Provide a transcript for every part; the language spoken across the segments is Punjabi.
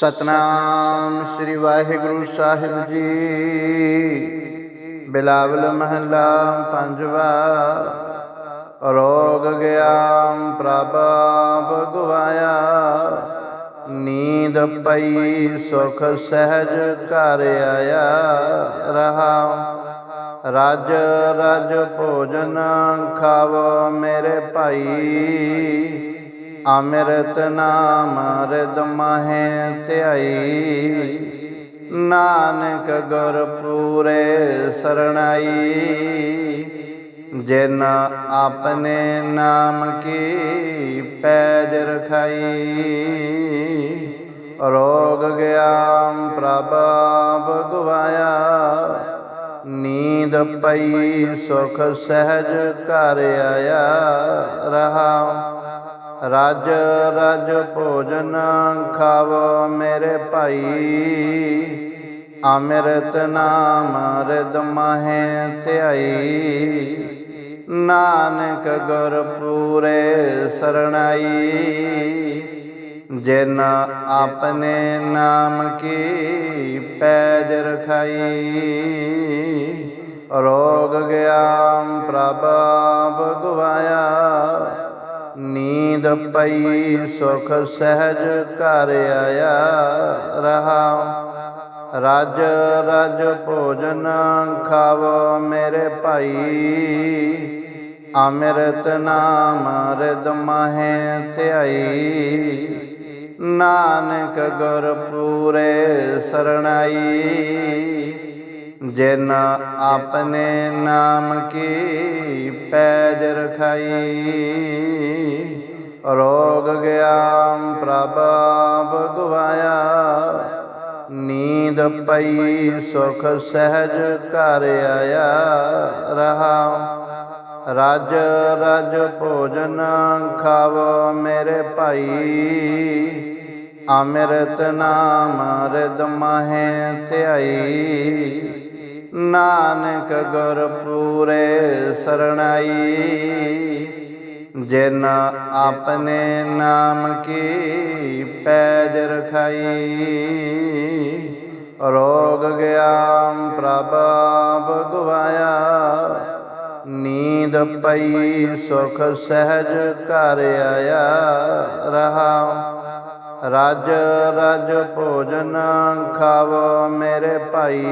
ਸਤਨਾਮ ਸ੍ਰੀ ਵਾਹਿਗੁਰੂ ਸਾਹਿਬ ਜੀ। ਬਿਲਾਵਲ ਮਹੱਲਾ ਪੰਜਵਾ, ਰੋਗ ਗਿਆ ਪ੍ਰਭ ਭਗਵਾਇਆ ਨੀਂਦ ਪਈ, ਸੁਖ ਸਹਿਜ ਘਰ ਆਇਆ ਰਹਾ। ਰਜ ਰਜ ਭੋਜਨ ਖਾਵੋ ਮੇਰੇ ਭਾਈ। ਅੰਮ੍ਰਿਤ ਨਾਮ ਰਿਦ ਮਾਹੇ ਧਿਆਈ। ਨਾਨਕ ਗੁਰ ਪੂਰੇ ਸਰਣਾਈ। ਜਿਨ ਆਪਣੇ ਨਾਮ ਕੀ ਪੈਜ ਰਖਾਈ। ਰੋਗ ਗਿਆ ਪ੍ਰਭ ਭਗਵਾਇਆ। ਨੀਂਦ ਪਈ ਸੁਖ ਸਹਿਜ ਘਰ ਆਇਆ ਰਹਾ। ਰਜ ਰਜ ਭੋਜਨ ਖਾਵੋ ਮੇਰੇ ਭਾਈ। ਅੰਮ੍ਰਿਤ ਨਾਮ ਰਿਦ ਮਾਹੇ ਧਿਆਈ। ਨਾਨਕ ਗੁਰ ਪੂਰੇ ਸਰਣਾਈ। ਜਿਨ ਆਪਣੇ ਨਾਮ ਕੀ ਪੈਜ ਰਖਾਈ। ਰੋਗ ਗਿਆ ਪ੍ਰਭ ਭਗਵਾਇਆ ਨੀਂਦ ਪਈ, ਸੁਖ ਸਹਿਜ ਘਰ ਆਇਆ ਰਹਾ। ਰਜ ਰਜ ਭੋਜਨ ਖਾਵੋ ਮੇਰੇ ਭਾਈ। ਅੰਮ੍ਰਿਤ ਨਾਮ ਰਿਦ ਮਾਹੇ ਧਿਆਈ। ਨਾਨਕ ਗੁਰ ਪੂਰੇ ਸਰਣਾਈ। ਜਿਨ ਆਪਣੇ ਨਾਮ ਕੀ ਪੈਜ ਰਖਾਈ, ਰੋਗ ਗਿਆ ਪ੍ਰਭ ਭਗਵਾਇਆ ਨੀਂਦ ਪਈ, ਸੁਖ ਸਹਿਜ ਘਰ ਆਇਆ ਰਹਾ। ਰਜ ਰਜ ਭੋਜਨ ਖਾਵੋ ਮੇਰੇ ਭਾਈ। ਅੰਮ੍ਰਿਤ ਨਾਮ ਰਿਦ ਮਾਹੇ ਧਿਆਈ। ਨਾਨਕ ਗੁਰ ਪੂਰੇ ਸਰਣਾਈ। ਜਿਨ ਆਪਣੇ ਨਾਮ ਕੀ ਪੈਜ ਰਖਾਈ। ਰੋਗ ਗਿਆ ਪ੍ਰਭ ਭਗਵਾਇਆ ਨੀਂਦ ਪਈ, ਸੁਖ ਸਹਿਜ ਘਰ ਆਇਆ ਰਹਾ। ਰਜ ਰਜ ਭੋਜਨ ਖਾਵੋ ਮੇਰੇ ਭਾਈ।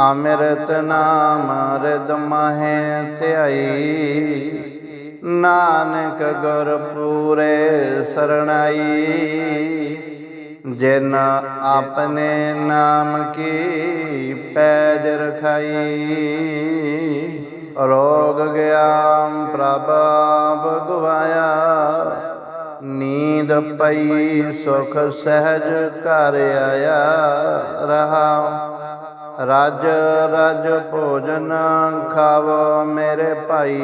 ਅੰਮ੍ਰਿਤ ਨਾਮ ਰਿਦ ਮਾਹੇ ਧਿਆਈ। ਨਾਨਕ ਗੁਰ ਪੂਰੇ ਸਰਣਾਈ। ਜਿਨ ਆਪਣੇ ਨਾਮ ਕੀ ਪੈਜ ਰਖਾਈ। ਰੋਗ ਗਿਆ ਪ੍ਰਭ ਭਗਵਾਇਆ ਨੀਂਦ ਪਈ ਸੁਖ ਸਹਿਜ ਘਰ ਆਇਆ ਰਹਾ। ਰਜ ਰਜ ਭੋਜਨ ਖਾਵੋ ਮੇਰੇ ਭਾਈ।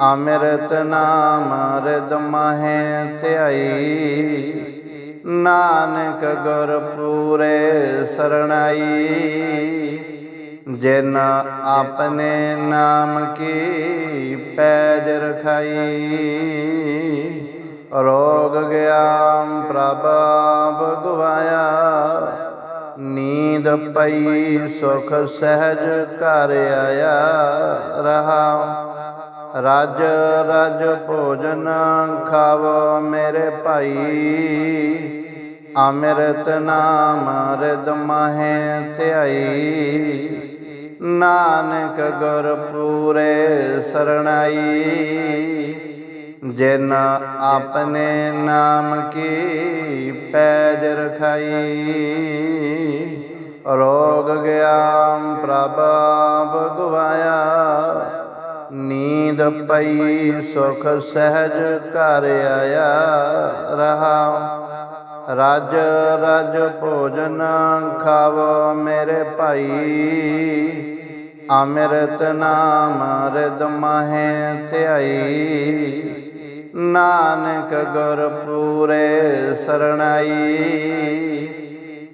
ਅੰਮ੍ਰਿਤ ਨਾਮ ਰਿਦ ਮਾਹੇ ਧਿਆਈ। ਨਾਨਕ ਗੁਰ ਪੂਰੇ ਸਰਣਾਈ। ਜਿਨ ਆਪਣੇ ਨਾਮ ਕੀ ਪੈਜ ਰਖਾਈ। ਰੋਗ ਗਿਆ ਪ੍ਰਭ ਭਗਵਾਇਆ। ਨੀਂਦ ਪਈ, ਸੁਖ ਸਹਿਜ ਘਰ ਆਇਆ ਰਹਾ। ਰਜ ਰਜ ਭੋਜਨ ਖਾਵੋ ਮੇਰੇ ਭਾਈ। ਅੰਮ੍ਰਿਤ ਨਾਮ ਰਿਦ ਮਾਹੇ ਧਿਆਈ। ਨਾਨਕ ਗੁਰ ਪੂਰੇ ਸਰਣਾਈ। ਜਿਨ ਆਪਣੇ ਨਾਮ ਕੀ ਪੈਜ ਰਖਾਈ, ਰੋਗ ਗਿਆ ਪ੍ਰਭ ਭਗਵਾਇਆ ਨੀਂਦ ਪਈ, ਸੁਖ ਸਹਿਜ ਘਰ ਆਇਆ ਰਹਾ। ਰਜ ਰਜ ਭੋਜਨ ਖਾਵੋ ਮੇਰੇ ਭਾਈ। ਅੰਮ੍ਰਿਤ ਨਾਮ ਰਿਦ ਮਾਹੇ ਧਿਆਈ। ਨਾਨਕ ਗੁਰ ਪੂਰੇ ਸਰਣਾਈ।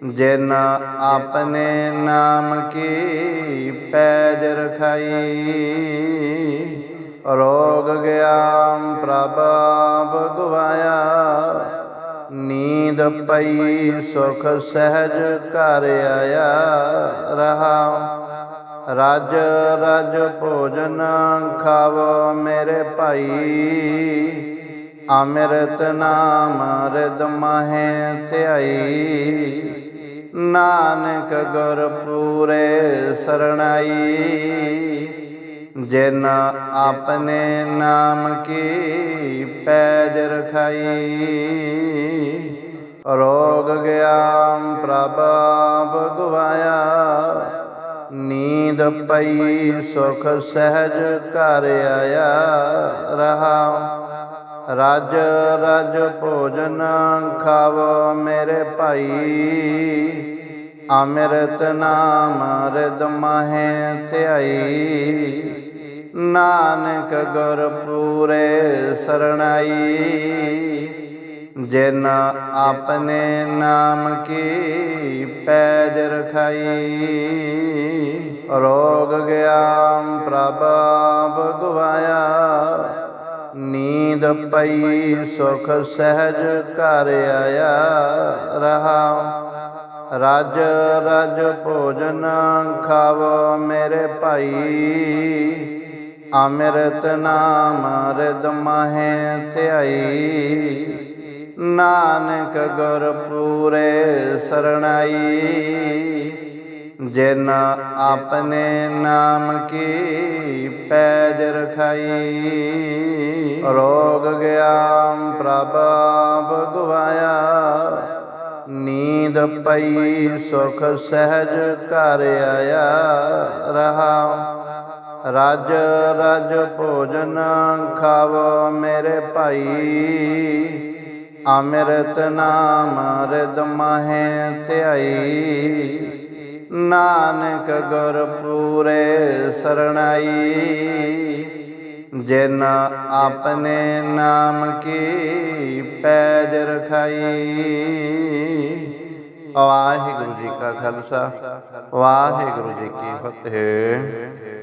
ਜਿਨ ਆਪਣੇ ਨਾਮ ਕੀ ਪੈਜ ਰਖਾਈ। ਰੋਗ ਗਿਆ ਪ੍ਰਭ ਭਗਵਾਇਆ। ਨੀਂਦ ਪਈ, ਸੁਖ ਸਹਿਜ ਘਰ ਆਇਆ। ਰਹਾ ਰਜ ਰਜ ਭੋਜਨ ਖਾਵੋ ਮੇਰੇ ਭਾਈ। ਅੰਮ੍ਰਿਤ ਨਾਮ ਰਿਦ ਮਾਹੇ ਧਿਆਈ। ਨਾਨਕ ਗੁਰ ਪੂਰੇ ਸਰਣਾਈ। ਜਿਨ ਆਪਣੇ ਨਾਮ ਕੀ ਪੈਜ ਰਖਾਈ। ਰੋਗ ਗਿਆ ਪ੍ਰਭ ਭਗਵਾਇਆ। ਨੀਂਦ ਪਈ, ਸੁਖ ਸਹਿਜ ਘਰ ਆਇਆ ਰਹਾ। ਰਜ ਰਜ ਭੋਜਨ ਖਾਵੋ ਮੇਰੇ ਭਾਈ। ਅੰਮ੍ਰਿਤ ਨਾਮ ਰਿਦ ਮਾਹੇ ਧਿਆਈ। ਨਾਨਕ ਗੁਰ ਪੂਰੇ ਸਰਣਾਈ। ਜਿਨ ਆਪਣੇ ਨਾਮ ਕੀ ਪੈਜ ਰਖਾਈ, ਰੋਗ ਗਿਆ ਪ੍ਰਭ ਭਗਵਾਇਆ ਨੀਂਦ ਪਈ, ਸੁਖ ਸਹਿਜ ਘਰ ਆਇਆ ਰਹਾ। ਰਜ ਰਜ ਭੋਜਨ ਖਾਵੋ ਮੇਰੇ ਭਾਈ। ਅੰਮ੍ਰਿਤ ਨਾਮ ਰਿਦ ਮਾਹੇ ਧਿਆਈ। ਨਾਨਕ ਗੁਰ ਪੂਰੇ ਸਰਣਾਈ। ਜਿਨ ਆਪਣੇ ਨਾਮ ਕੀ ਪੈਜ ਰਖਾਈ। ਰੋਗ ਗਿਆ ਪ੍ਰਭ ਭਗਵਾਇਆ ਨੀਂਦ ਪਈ, ਸੁਖ ਸਹਿਜ ਘਰ ਆਇਆ ਰਹਾ। ਰਜ ਰਜ ਭੋਜਨ ਖਾਵੋ ਮੇਰੇ ਭਾਈ। ਅੰਮ੍ਰਿਤ ਨਾਮ ਰਿਦ ਮਾਹੇ ਧਿਆਈ। ਨਾਨਕ ਗੁਰ ਪੂਰੇ ਸਰਣਾਈ। ਜਿਨ ਆਪਣੇ ਨਾਮ ਕੀ ਪੈਜ ਰਖਾਈ। ਵਾਹਿਗੁਰੂ ਜੀ ਕਾ ਖਾਲਸਾ, ਵਾਹਿਗੁਰੂ ਜੀ ਕੀ ਫਤਿਹ।